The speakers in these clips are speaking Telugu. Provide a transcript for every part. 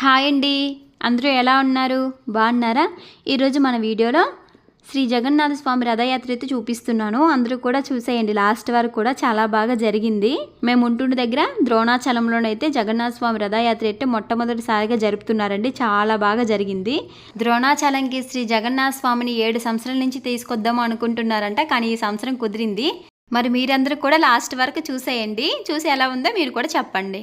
హాయ్ అండి. అందరూ ఎలా ఉన్నారు? బాగున్నారా? ఈరోజు మన వీడియోలో శ్రీ జగన్నాథ స్వామి రథయాత్ర అయితే చూపిస్తున్నాను. అందరూ కూడా చూసేయండి. లాస్ట్ వరకు కూడా చాలా బాగా జరిగింది. మేము ఉంటుండే దగ్గర ద్రోణాచలంలోనైతే జగన్నాథ స్వామి రథయాత్ర అయితే మొట్టమొదటిసారిగా జరుపుతున్నారండి. చాలా బాగా జరిగింది. ద్రోణాచలంకి శ్రీ జగన్నాథ స్వామిని ఏడు సంవత్సరాల నుంచి తీసుకొద్దాము అనుకుంటున్నారంట. కానీ ఈ సంవత్సరం కుదిరింది. మరి మీరందరూ కూడా లాస్ట్ వరకు చూసేయండి. చూసి ఎలా ఉందో మీరు కూడా చెప్పండి.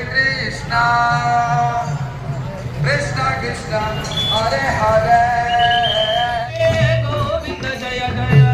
Hare Krishna, Krishna Krishna, Hare Hare. Govinda Jaya Jaya.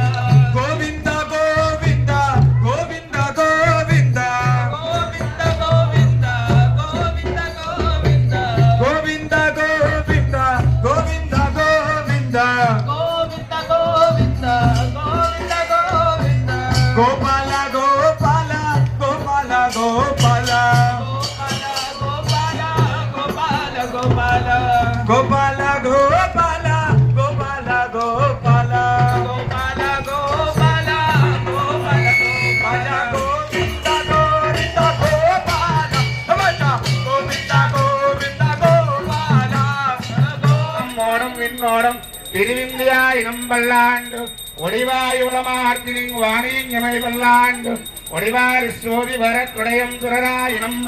வானம் விண்ணோடம் திருவிந்தியா இனம் பல்லாண்டு ஒளிவாய் உளமார்த்தினின் வாணியின் இமை பல்லாண்டு ஒளிவார் சோதி வர துடையம் துரரா இனம்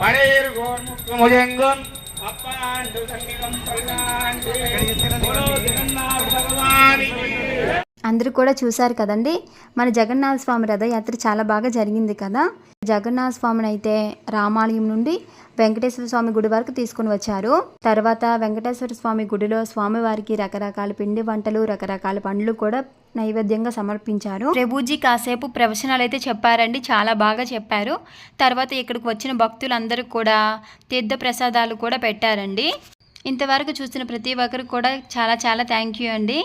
மழையர் கோர்முக்கு முயங்கும் அப்பாண்டு சங்கீதம் பல்லாண்டு. అందరూ కూడా చూశారు కదండి. మన జగన్నాథ స్వామి రథయాత్ర చాలా బాగా జరిగింది కదా. జగన్నాథ స్వామిని అయితే రామాలయం నుండి వెంకటేశ్వర స్వామి గుడి వరకు తీసుకుని వచ్చారు. తర్వాత వెంకటేశ్వర స్వామి గుడిలో స్వామివారికి రకరకాల పిండి వంటలు రకరకాల పండ్లు కూడా నైవేద్యంగా సమర్పించారు. ప్రభుజీ కాసేపు ప్రవచనాలు అయితే చెప్పారండి. చాలా బాగా చెప్పారు. తర్వాత ఇక్కడికి వచ్చిన భక్తులందరూ కూడా తీర్థ ప్రసాదాలు కూడా పెట్టారండి. ఇంతవరకు చూసిన ప్రతి ఒక్కరు కూడా చాలా చాలా థ్యాంక్ యూ అండి.